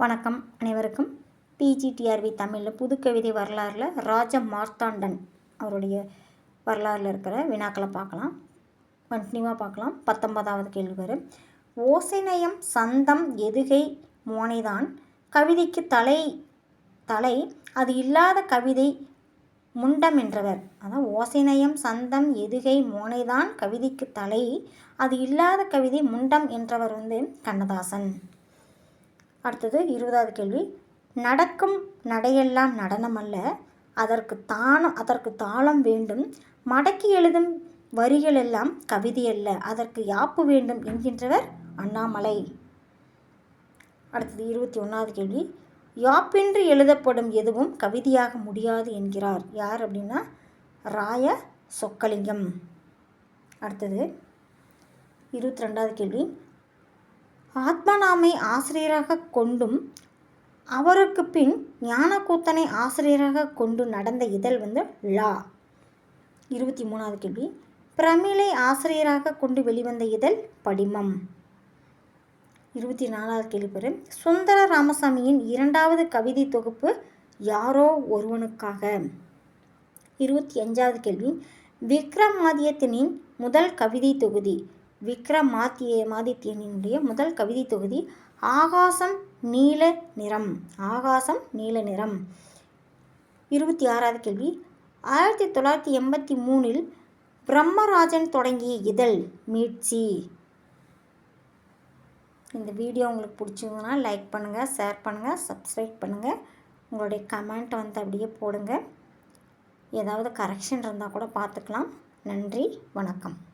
வணக்கம் அனைவருக்கும். பிஜிடிஆர்வி தமிழில் புதுக்கவிதை வரலாறில் ராஜ மார்த்தாண்டன் அவருடைய வரலாறில் இருக்கிற வினாக்களை பார்க்கலாம். கண்டினியூவாக பார்க்கலாம். பத்தொன்பதாவது கேள்வி வரும் ஓசைநயம் சந்தம் எதுகை மோனைதான் கவிதைக்கு தலை தலை. அது இல்லாத கவிதை முண்டம் என்றவர். அதான் ஓசைநயம் சந்தம் எதுகை மோனைதான் கவிதைக்கு தலை. அது இல்லாத கவிதை முண்டம் என்றவர் வந்து கண்ணதாசன். அடுத்தது இருபதாவது கேள்வி. நடக்கும் நடையெல்லாம் நடனம் அல்ல. அதற்கு தானம் அதற்கு தாளம் வேண்டும். மடக்கி எழுதும் வரிகள் எல்லாம் கவிதை அல்ல. அதற்கு யாப்பு வேண்டும் என்கின்றவர் அண்ணாமலை. அடுத்தது இருபத்தி ஒன்றாவது கேள்வி. யாப்பின்றி எழுதப்படும் எதுவும் கவிதையாக முடியாது என்கிறார். யார் அப்படின்னா ராய சொக்கலிங்கம். அடுத்தது இருபத்தி ரெண்டாவது கேள்வி. ஆத்மநாமை ஆசிரியராக கொண்டும் அவருக்கு பின் ஞானக்கூத்தனை ஆசிரியராக கொண்டு நடந்த இதழ் வந்து லா. இருபத்தி மூணாவது கேள்வி. பிரமிளை ஆசிரியராக கொண்டு வெளிவந்த இதழ் படிமம். இருபத்தி நாலாவது கேள்வி பெறும் சுந்தர ராமசாமியின் இரண்டாவது கவிதை தொகுப்பு யாரோ ஒருவனுக்காக. இருபத்தி அஞ்சாவது கேள்வி. விக்ரமாதியத்தினின் முதல் கவிதை தொகுதி விக்ரமாத்திய மாதித்யனினுடைய முதல் கவிதை தொகுதி ஆகாசம் நீல நிறம். ஆகாசம் நீல நிறம். இருபத்தி ஆறாவது கேள்வி. ஆயிரத்தி தொள்ளாயிரத்தி எண்பத்தி மூணில் பிரம்மராஜன் தொடங்கிய இதழ் மீட்சி. இந்த வீடியோ உங்களுக்கு பிடிச்சிருந்ததுன்னா லைக் பண்ணுங்கள் ஷேர் பண்ணுங்கள் சப்ஸ்கிரைப் பண்ணுங்கள் உங்களுடைய கமெண்ட் வந்து அப்படியே போடுங்க. ஏதாவது கரெக்ஷன் இருந்தால் கூட பார்த்துக்கலாம். நன்றி வணக்கம்.